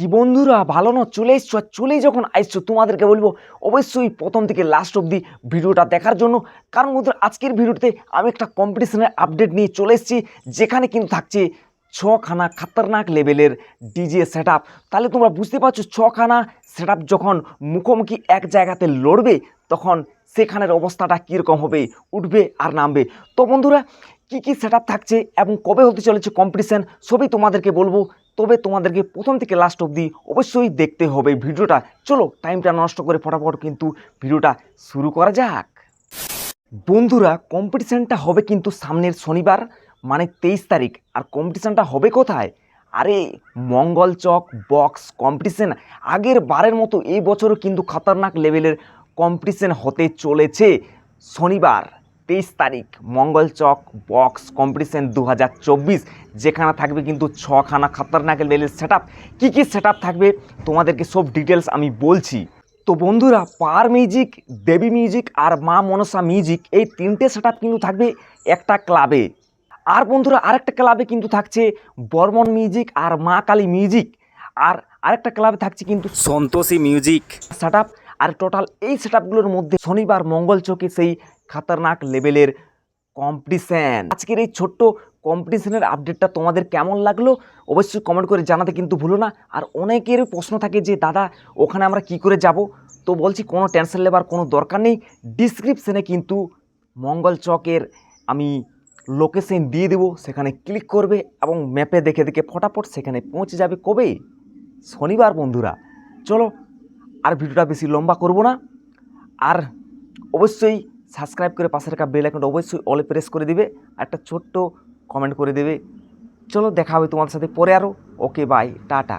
কি বন্ধুরা, ভালো না? চলে এসছো আর চলেই যখন আসছো তোমাদেরকে বলব, অবশ্যই প্রথম থেকে লাস্ট অবধি ভিডিওটা দেখার জন্য, কারণ বন্ধুরা, আজকের ভিডিওতে আমি একটা কম্পিটিশনের আপডেট নিয়ে চলে এসেছি, যেখানে কিন্তু থাকছে ছখানা খাতারনাক লেভেলের ডিজে সেট তাহলে তোমরা বুঝতে পারছ, ছখানা সেট যখন মুখোমুখি এক জায়গাতে লড়বে, তখন সেখানের অবস্থাটা কীরকম হবে, উঠবে আর নামবে। তো বন্ধুরা, কী কী সেট থাকছে এবং কবে হতে চলেছে কম্পিটিশান সবই তোমাদেরকে বলব। তবে তোমাদেরকে প্রথম থেকে লাস্ট অবধি অবশ্যই দেখতে হবে ভিডিওটা। চলো টাইমটা নষ্ট করে ফটাফট কিন্তু ভিডিওটা শুরু করা যাক। বন্ধুরা কম্পিটিশানটা হবে কিন্তু সামনের শনিবার মানে তেইশ তারিখ। আর কম্পিটিশানটা হবে কোথায়? আরে, মঙ্গল চক বক্স কম্পিটিশান আগের বারের মতো এই বছরও কিন্তু খতরনাক লেভেলের কম্পিটিশান হতে চলেছে শনিবার। তেইশ তারিখ, মঙ্গল চক, বক্স, কম্পিটিশান দু হাজার চব্বিশ, যেখানে থাকবে কিন্তু ছখানা খতরনাক লেভেলের সেট আপ কী কী সেট থাকবে তোমাদেরকে সব ডিটেলস আমি বলছি। তো বন্ধুরা, পার মিউজিক দেবী মিউজিক আর মা মনসা মিউজিক এই তিনটে সেট কিন্তু থাকবে একটা ক্লাবে আর বন্ধুরা, আরেকটা ক্লাবে কিন্তু থাকছে বর্মন মিউজিক আর মা কালী মিউজিক আর আরেকটা ক্লাবে থাকছে কিন্তু সন্তোষী মিউজিক সেট আর টোটাল এই সেট মধ্যে শনিবার, মঙ্গল চোখে সেই খাতারনাক লেভেলের কম্পিটিশান আজকের এই ছোট্ট কম্পিটিশানের আপডেটটা তোমাদের কেমন লাগল অবশ্যই কমেন্ট করে জানাতে কিন্তু ভুলো না। আর অনেকের প্রশ্ন থাকে যে, দাদা, ওখানে আমরা কি করে যাব? তো বলছি, কোনো টেনশন নেবার কোনো দরকার নেই। ডিসক্রিপশানে কিন্তু মঙ্গল চকের আমি লোকেশন দিয়ে দেবো। সেখানে ক্লিক করবে এবং ম্যাপে দেখে দেখে ফটাফট সেখানে পৌঁছে যাবে কবে? শনিবার, বন্ধুরা। চলো, আর ভিডিওটা বেশি লম্বা করব না। আর অবশ্যই সাবস্ক্রাইব করে পাশে রাখা বেল আইকনটা অবশ্যই অলে প্রেস করে দিবে, আর একটা ছোট্ট কমেন্ট করে দেবে। চলো দেখা হবে তোমাদের সাথে পরে আরও ওকে বাই টাটা।